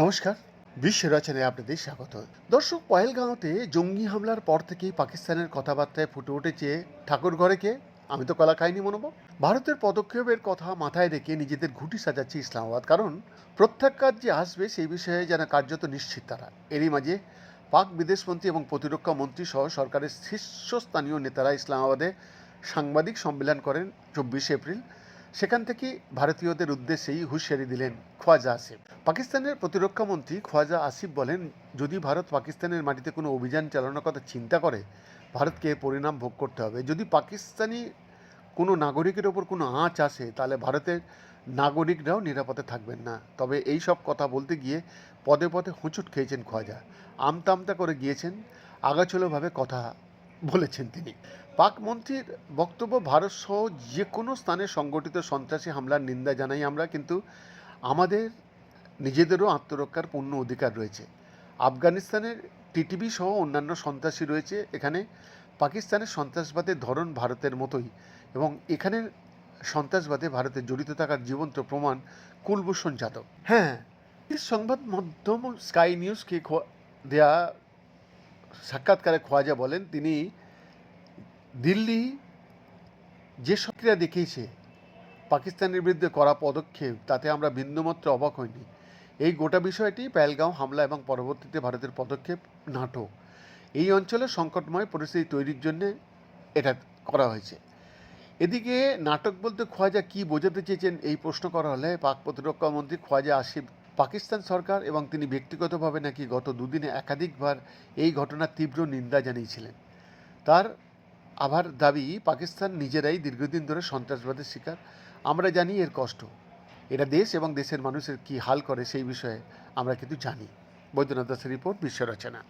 নমস্কার বিশ্ব রচনায় আপনাদের স্বাগত। দর্শক পয়েলগাঁওতে জঙ্গি হামলার পর থেকেই পাকিস্তানের কথাবার্তায় ফুটে উঠেছে ঠাকুর ঘরেকে আমি তো কলা খাইনি মনোব ভারতের পদক্ষেপের কথা মাথায় রেখে নিজেদের ঘুটি সাজাচ্ছে ইসলামাবাদ, কারণ প্রত্যাঘাত যে আসবে সেই বিষয়ে যেন কার্যত নিশ্চিত তারা। এরই মাঝে পাক বিদেশমন্ত্রী এবং প্রতিরক্ষা মন্ত্রী সহ সরকারের শীর্ষস্থানীয় নেতারা ইসলামাবাদে সাংবাদিক সম্মেলন করেন চব্বিশে এপ্রিল। সেখান থেকে ভারতীয়দের উদ্দেশ্যেই হুঁশিয়ারি দিলেন খোয়াজা আসিফ। পাকিস্তানের প্রতিরক্ষা মন্ত্রী খোয়াজা আসিফ বলেন, যদি ভারত পাকিস্তানের মাটিতে কোনো অভিযান চালানোর কথা চিন্তা করে, ভারতকে পরিণাম ভোগ করতে হবে। যদি পাকিস্তানি কোনো নাগরিকের ওপর কোনো আঁচ আসে, তাহলে ভারতের নাগরিকরাও নিরাপদে থাকবেন না। তবে এই সব কথা বলতে গিয়ে পদে পদে হোঁচট খেয়েছেন খোয়াজা। আমতা আমতা করে গিয়েছেন, আগাছলোভাবে কথা বলেছেন তিনি। পাক মন্ত্রীর বক্তব্য, ভারত সহ যে কোনো স্থানে সংগঠিত সন্ত্রাসী হামলার নিন্দা জানাই আমরা, কিন্তু আমাদের নিজেদেরও আত্মরক্ষার পূর্ণ অধিকার রয়েছে। আফগানিস্তানের টিটিভি সহ অন্যান্য সন্ত্রাসী রয়েছে, এখানে পাকিস্তানের সন্ত্রাসবাদের ধরন ভারতের মতোই এবং এখানের সন্ত্রাসবাদে ভারতের জড়িত থাকার জীবন্ত প্রমাণ কুলভূষণ যাদব। হ্যাঁ সংবাদ মাধ্যম স্কাই নিউজকে দেয়া সাক্ষাৎকারে খোয়াজা বলেন, তিনি দিল্লি যে সক্রিয়া দেখিয়েছে, পাকিস্তানের বিরুদ্ধে করা পদক্ষেপ, তাতে আমরা বিন্দুমাত্র অবাক হইনি। এই গোটা বিষয়টি পেলগাঁও হামলা এবং পরবর্তীতে ভারতের পদক্ষেপ নাটক এই অঞ্চলে সংকটময় পরিস্থিতি তৈরির জন্য এটা করা হয়েছে। এদিকে নাটক বলতে খোয়াজা কি বোঝাতে চেয়েছেন এই প্রশ্ন করা হলে পাক প্রতিরক্ষা মন্ত্রী খোয়াজা আসিফ পাকিস্তান সরকার এবং তিনি ব্যক্তিগতভাবে নাকি গত দুদিনে একাধিকবার এই ঘটনার তীব্র নিন্দা জানিয়েছিলেন। তার আবার দাবি, পাকিস্তান নিজেরাই দীর্ঘদিন ধরে সন্ত্রাসবাদের শিকার, আমরা জানি এর কষ্ট। এটা দেশ এবং দেশের মানুষের কি হাল করে সেই বিষয়ে আমরা কিন্তু জানি। বৈদ্যনাথ দাসের রিপোর্ট বিশ্ব রচনা